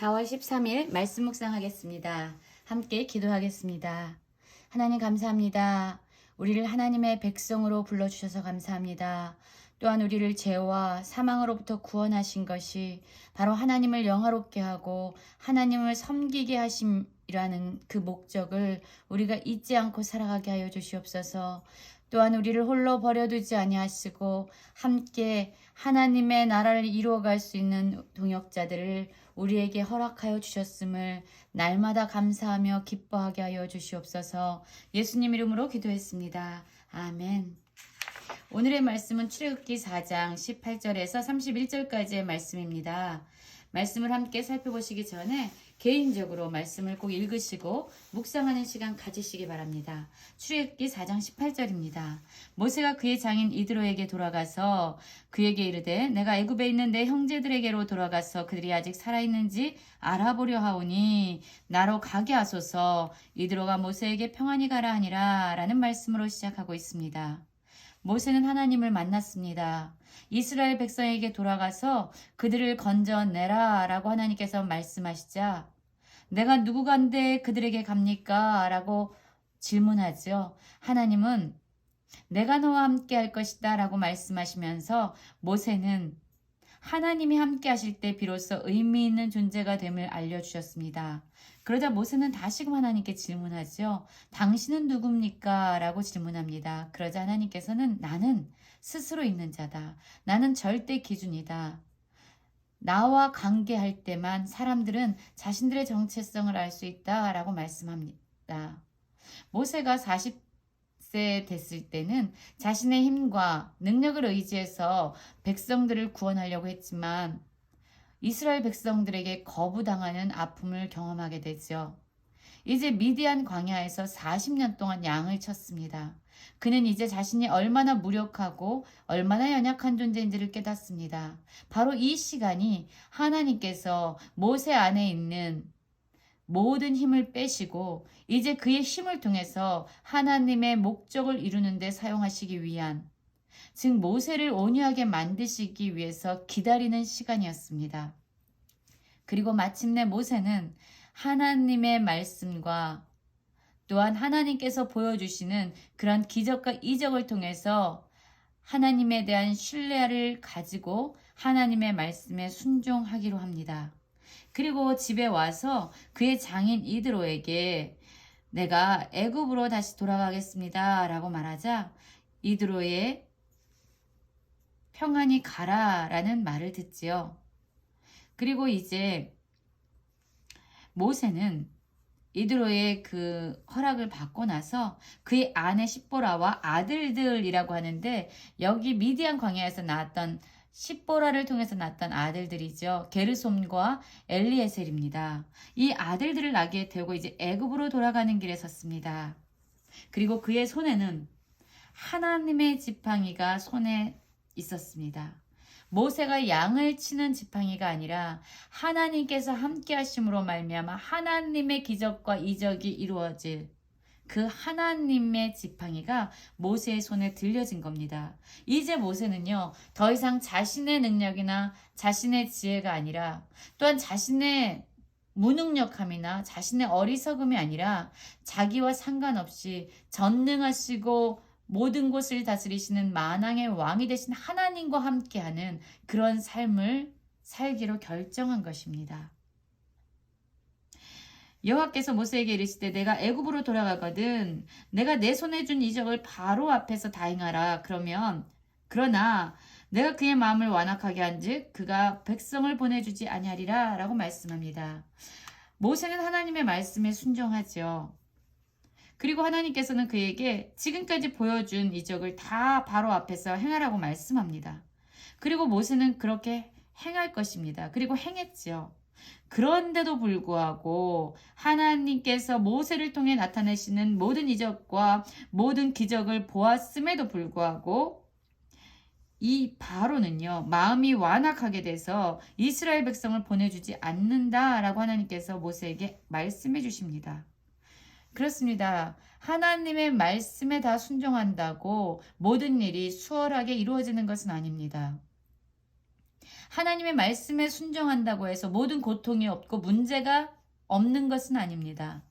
4월 13일 말씀 묵상하겠습니다. 함께 기도하겠습니다. 하나님 감사합니다. 우리를 하나님의 백성으로 불러주셔서 감사합니다. 또한 우리를 죄와 사망으로부터 구원하신 것이 바로 하나님을 영화롭게 하고 하나님을 섬기게 하심이라는 그 목적을 우리가 잊지 않고 살아가게 하여 주시옵소서. 또한 우리를 홀로 버려두지 아니하시고 함께 하나님의 나라를 이루어갈 수 있는 동역자들을 우리에게 허락하여 주셨음을 날마다 감사하며 기뻐하게 하여 주시옵소서. 예수님 이름으로 기도했습니다. 아멘. 오늘의 말씀은 출애굽기 4장 18절에서 31절까지의 말씀입니다. 말씀을 함께 살펴보시기 전에 개인적으로 말씀을 꼭 읽으시고 묵상하는 시간 가지시기 바랍니다. 출애굽기 4장 18절입니다. 모세가 그의 장인 이드로에게 돌아가서 그에게 이르되 내가 애굽에 있는 내 형제들에게로 돌아가서 그들이 아직 살아 있는지 알아보려 하오니 나로 가게 하소서 이드로가 모세에게 평안히 가라 하니라 라는 말씀으로 시작하고 있습니다. 모세는 하나님을 만났습니다. 이스라엘 백성에게 돌아가서 그들을 건져내라 라고 하나님께서 말씀하시자 내가 누구간데 그들에게 갑니까? 라고 질문하죠. 하나님은 내가 너와 함께 할 것이다 라고 말씀하시면서 모세는 하나님이 함께 하실 때 비로소 의미 있는 존재가 됨을 알려주셨습니다. 그러자 모세는 다시금 하나님께 질문하죠. 당신은 누굽니까? 라고 질문합니다. 그러자 하나님께서는 나는 스스로 있는 자다. 나는 절대 기준이다. 나와 관계할 때만 사람들은 자신들의 정체성을 알 수 있다. 라고 말씀합니다. 모세가 40 세 됐을 때는 자신의 힘과 능력을 의지해서 백성들을 구원하려고 했지만 이스라엘 백성들에게 거부당하는 아픔을 경험하게 되죠. 이제 미디안 광야에서 40년 동안 양을 쳤습니다. 그는 이제 자신이 얼마나 무력하고 얼마나 연약한 존재인지를 깨닫습니다. 바로 이 시간이 하나님께서 모세 안에 있는 모든 힘을 빼시고 이제 그의 힘을 통해서 하나님의 목적을 이루는 데 사용하시기 위한 즉 모세를 온유하게 만드시기 위해서 기다리는 시간이었습니다. 그리고 마침내 모세는 하나님의 말씀과 또한 하나님께서 보여주시는 그런 기적과 이적을 통해서 하나님에 대한 신뢰를 가지고 하나님의 말씀에 순종하기로 합니다. 그리고 집에 와서 그의 장인 이드로에게 내가 애굽으로 다시 돌아가겠습니다 라고 말하자 이드로의 평안히 가라 라는 말을 듣지요. 그리고 이제 모세는 이드로의 그 허락을 받고 나서 그의 아내 십보라와 아들들이라고 하는데 여기 미디안 광야에서 나왔던 십보라를 통해서 낳았던 아들들이죠. 게르솜과 엘리에셀입니다. 이 아들들을 낳게 되고 이제 애굽으로 돌아가는 길에 섰습니다. 그리고 그의 손에는 하나님의 지팡이가 손에 있었습니다. 모세가 양을 치는 지팡이가 아니라 하나님께서 함께 하심으로 말미암아 하나님의 기적과 이적이 이루어질 그 하나님의 지팡이가 모세의 손에 들려진 겁니다. 이제 모세는요, 더 이상 자신의 능력이나 자신의 지혜가 아니라 또한 자신의 무능력함이나 자신의 어리석음이 아니라 자기와 상관없이 전능하시고 모든 곳을 다스리시는 만왕의 왕이 되신 하나님과 함께하는 그런 삶을 살기로 결정한 것입니다. 여호와께서 모세에게 이르시되 내가 애굽으로 돌아가거든 내가 내 손에 준 이적을 바로 앞에서 다행하라 그러면 그러나 내가 그의 마음을 완악하게 한즉 그가 백성을 보내주지 아니하리라 라고 말씀합니다. 모세는 하나님의 말씀에 순종하죠. 그리고 하나님께서는 그에게 지금까지 보여준 이적을 다 바로 앞에서 행하라고 말씀합니다. 그리고 모세는 그렇게 행할 것입니다. 그리고 행했지요. 그런데도 불구하고 하나님께서 모세를 통해 나타내시는 모든 이적과 모든 기적을 보았음에도 불구하고 이 바로는요, 마음이 완악하게 돼서 이스라엘 백성을 보내주지 않는다라고 하나님께서 모세에게 말씀해 주십니다. 그렇습니다. 하나님의 말씀에 다 순종한다고 모든 일이 수월하게 이루어지는 것은 아닙니다. 하나님의 말씀에 순종한다고 해서 모든 고통이 없고 문제가 없는 것은 아닙니다.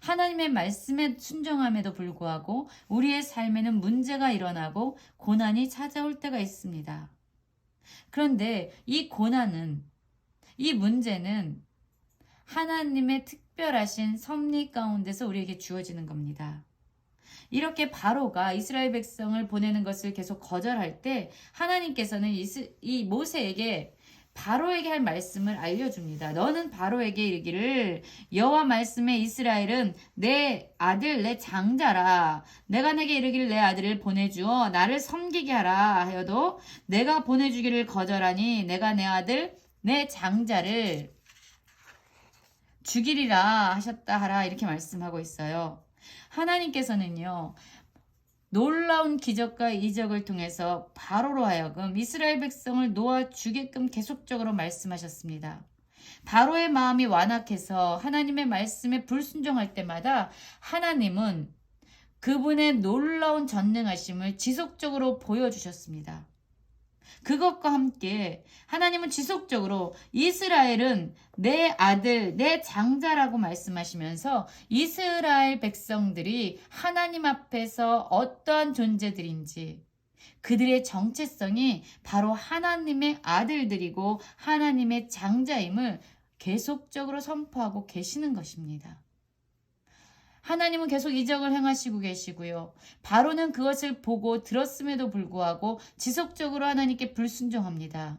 하나님의 말씀에 순종함에도 불구하고 우리의 삶에는 문제가 일어나고 고난이 찾아올 때가 있습니다. 그런데 이 고난은, 이 문제는 하나님의 특별하신 섭리 가운데서 우리에게 주어지는 겁니다. 이렇게 바로가 이스라엘 백성을 보내는 것을 계속 거절할 때 하나님께서는 이 모세에게 바로에게 할 말씀을 알려줍니다. 너는 바로에게 이르기를 여호와 말씀에 이스라엘은 내 아들 내 장자라 내가 내게 이르기를 내 아들을 보내주어 나를 섬기게 하라 하여도 내가 보내주기를 거절하니 내가 내 아들 내 장자를 죽이리라 하셨다 하라 이렇게 말씀하고 있어요. 하나님께서는요. 놀라운 기적과 이적을 통해서 바로로 하여금 이스라엘 백성을 놓아 주게끔 계속적으로 말씀하셨습니다. 바로의 마음이 완악해서 하나님의 말씀에 불순종할 때마다 하나님은 그분의 놀라운 전능하심을 지속적으로 보여주셨습니다. 그것과 함께 하나님은 지속적으로 이스라엘은 내 아들, 내 장자라고 말씀하시면서 이스라엘 백성들이 하나님 앞에서 어떠한 존재들인지 그들의 정체성이 바로 하나님의 아들들이고 하나님의 장자임을 계속적으로 선포하고 계시는 것입니다. 하나님은 계속 이적을 행하시고 계시고요. 바로는 그것을 보고 들었음에도 불구하고 지속적으로 하나님께 불순종합니다.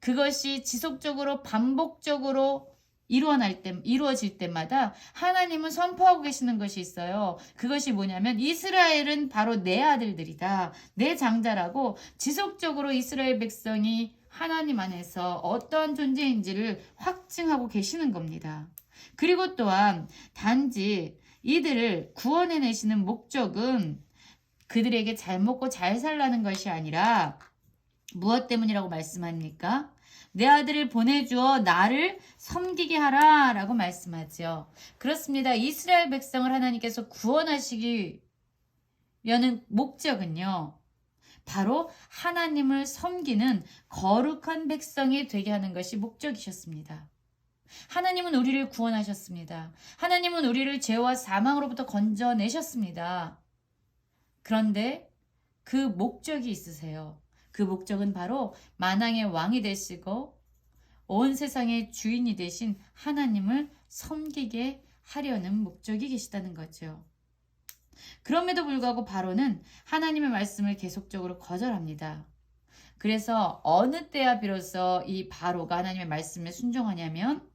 그것이 지속적으로 반복적으로 이루어날 때, 이루어질 때마다 하나님은 선포하고 계시는 것이 있어요. 그것이 뭐냐면 이스라엘은 바로 내 아들들이다. 내 장자라고 지속적으로 이스라엘 백성이 하나님 안에서 어떠한 존재인지를 확증하고 계시는 겁니다. 그리고 또한 단지 이들을 구원해내시는 목적은 그들에게 잘 먹고 잘 살라는 것이 아니라 무엇 때문이라고 말씀합니까? 내 아들을 보내주어 나를 섬기게 하라 라고 말씀하죠. 그렇습니다. 이스라엘 백성을 하나님께서 구원하시기 위한 목적은요. 바로 하나님을 섬기는 거룩한 백성이 되게 하는 것이 목적이셨습니다. 하나님은 우리를 구원하셨습니다. 하나님은 우리를 죄와 사망으로부터 건져내셨습니다. 그런데 그 목적이 있으세요. 그 목적은 바로 만왕의 왕이 되시고 온 세상의 주인이 되신 하나님을 섬기게 하려는 목적이 계시다는 거죠. 그럼에도 불구하고 바로는 하나님의 말씀을 계속적으로 거절합니다. 그래서 어느 때야 비로소 이 바로가 하나님의 말씀에 순종하냐면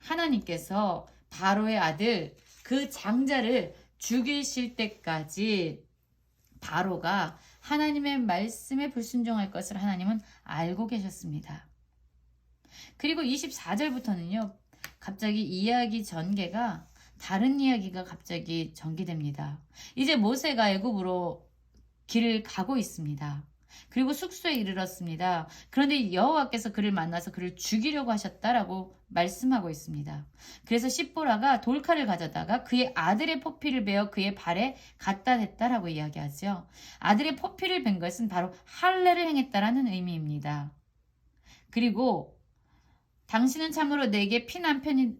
하나님께서 바로의 아들 그 장자를 죽이실 때까지 바로가 하나님의 말씀에 불순종할 것을 하나님은 알고 계셨습니다. 그리고 24절부터는요. 갑자기 이야기 전개가 다른 이야기가 갑자기 전개됩니다. 이제 모세가 애굽으로 길을 가고 있습니다. 그리고 숙소에 이르렀습니다. 그런데 여호와께서 그를 만나서 그를 죽이려고 하셨다라고 말씀하고 있습니다. 그래서 십보라가 돌칼을 가져다가 그의 아들의 포피를 베어 그의 발에 갖다 댔다라고 이야기하죠. 아들의 포피를 벤 것은 바로 할례를 행했다라는 의미입니다. 그리고 당신은 참으로 내게 피난 편이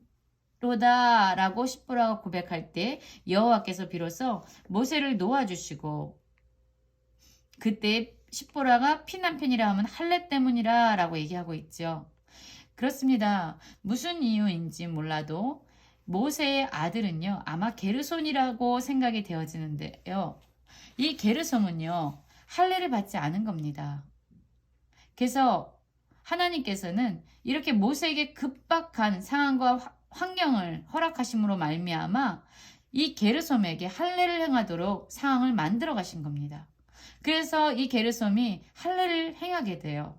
로다라고 십보라가 고백할 때 여호와께서 비로소 모세를 놓아주시고 그때 십보라가 피난편이라 하면 할례 때문이라 라고 얘기하고 있죠. 그렇습니다. 무슨 이유인지 몰라도 모세의 아들은요, 아마 게르손이라고 생각이 되어지는데요. 이 게르손은요, 할례를 받지 않은 겁니다. 그래서 하나님께서는 이렇게 모세에게 급박한 상황과 환경을 허락하심으로 말미암아 이 게르솜에게 할례를 행하도록 상황을 만들어 가신 겁니다. 그래서 이 게르솜이 할례를 행하게 돼요.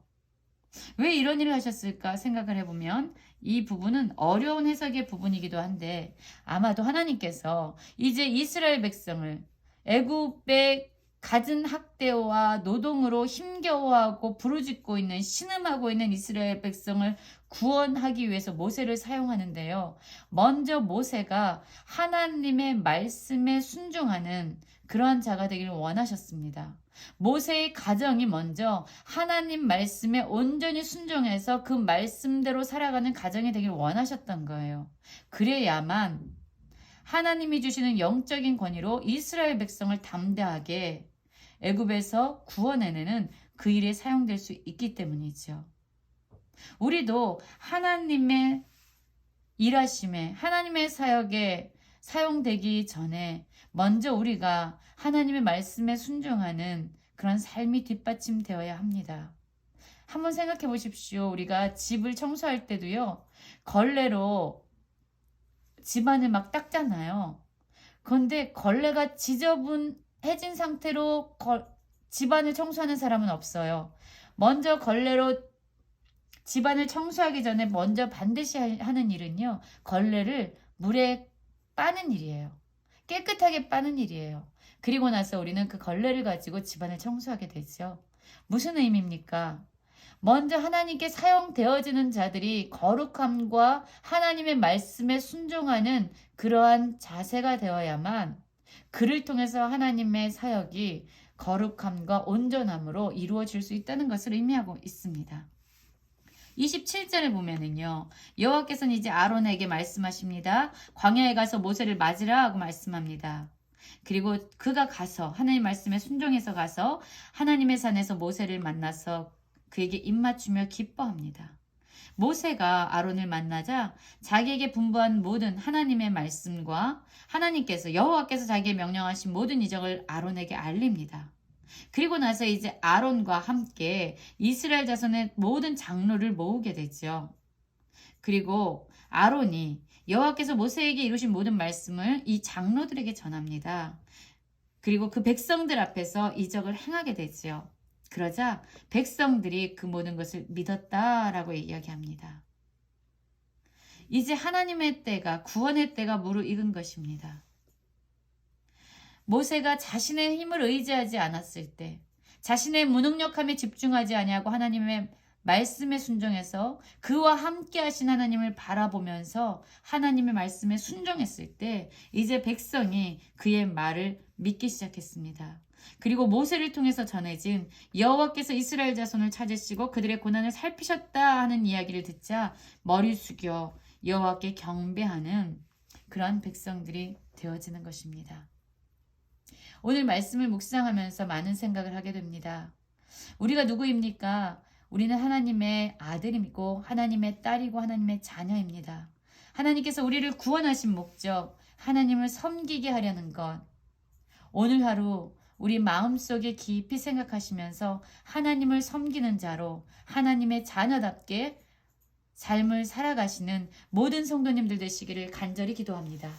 왜 이런 일을 하셨을까 생각을 해보면 이 부분은 어려운 해석의 부분이기도 한데 아마도 하나님께서 이제 이스라엘 백성을 애굽의 갖은 학대와 노동으로 힘겨워하고 부르짖고 있는 신음하고 있는 이스라엘 백성을 구원하기 위해서 모세를 사용하는데요. 먼저 모세가 하나님의 말씀에 순종하는 그러한 자가 되기를 원하셨습니다. 모세의 가정이 먼저 하나님 말씀에 온전히 순종해서 그 말씀대로 살아가는 가정이 되길 원하셨던 거예요. 그래야만 하나님이 주시는 영적인 권위로 이스라엘 백성을 담대하게 애굽에서 구원해내는 그 일에 사용될 수 있기 때문이죠. 우리도 하나님의 일하심에 하나님의 사역에 사용되기 전에 먼저 우리가 하나님의 말씀에 순종하는 그런 삶이 뒷받침되어야 합니다. 한번 생각해 보십시오. 우리가 집을 청소할 때도요, 걸레로 집안을 막 닦잖아요. 그런데 걸레가 지저분해진 상태로 걸- 집안을 청소하는 사람은 없어요. 먼저 걸레로 집안을 청소하기 전에 먼저 반드시 하- 하는 일은요, 걸레를 물에 빠는 일이에요. 깨끗하게 빠는 일이에요. 그리고 나서 우리는 그 걸레를 가지고 집안을 청소하게 되죠. 무슨 의미입니까? 먼저 하나님께 사용되어지는 자들이 거룩함과 하나님의 말씀에 순종하는 그러한 자세가 되어야만 그를 통해서 하나님의 사역이 거룩함과 온전함으로 이루어질 수 있다는 것을 의미하고 있습니다. 27절을 보면은요. 여호와께서는 이제 아론에게 말씀하십니다. 광야에 가서 모세를 맞으라 하고 말씀합니다. 그리고 그가 가서 하나님 말씀에 순종해서 가서 하나님의 산에서 모세를 만나서 그에게 입맞추며 기뻐합니다. 모세가 아론을 만나자 자기에게 분부한 모든 하나님의 말씀과 하나님께서 여호와께서 자기에 명령하신 모든 이적을 아론에게 알립니다. 그리고 나서 이제 아론과 함께 이스라엘 자손의 모든 장로를 모으게 되죠. 그리고 아론이 여호와께서 모세에게 이루신 모든 말씀을 이 장로들에게 전합니다. 그리고 그 백성들 앞에서 이적을 행하게 되지요. 그러자 백성들이 그 모든 것을 믿었다라고 이야기합니다. 이제 하나님의 때가 구원의 때가 무르익은 것입니다. 모세가 자신의 힘을 의지하지 않았을 때 자신의 무능력함에 집중하지 아니하고 하나님의 말씀에 순종해서 그와 함께 하신 하나님을 바라보면서 하나님의 말씀에 순종했을 때 이제 백성이 그의 말을 믿기 시작했습니다. 그리고 모세를 통해서 전해진 여호와께서 이스라엘 자손을 찾으시고 그들의 고난을 살피셨다 하는 이야기를 듣자 머리 숙여 여호와께 경배하는 그러한 백성들이 되어지는 것입니다. 오늘 말씀을 묵상하면서 많은 생각을 하게 됩니다. 우리가 누구입니까? 우리는 하나님의 아들이고 하나님의 딸이고 하나님의 자녀입니다. 하나님께서 우리를 구원하신 목적, 하나님을 섬기게 하려는 것. 오늘 하루 우리 마음속에 깊이 생각하시면서 하나님을 섬기는 자로 하나님의 자녀답게 삶을 살아가시는 모든 성도님들 되시기를 간절히 기도합니다.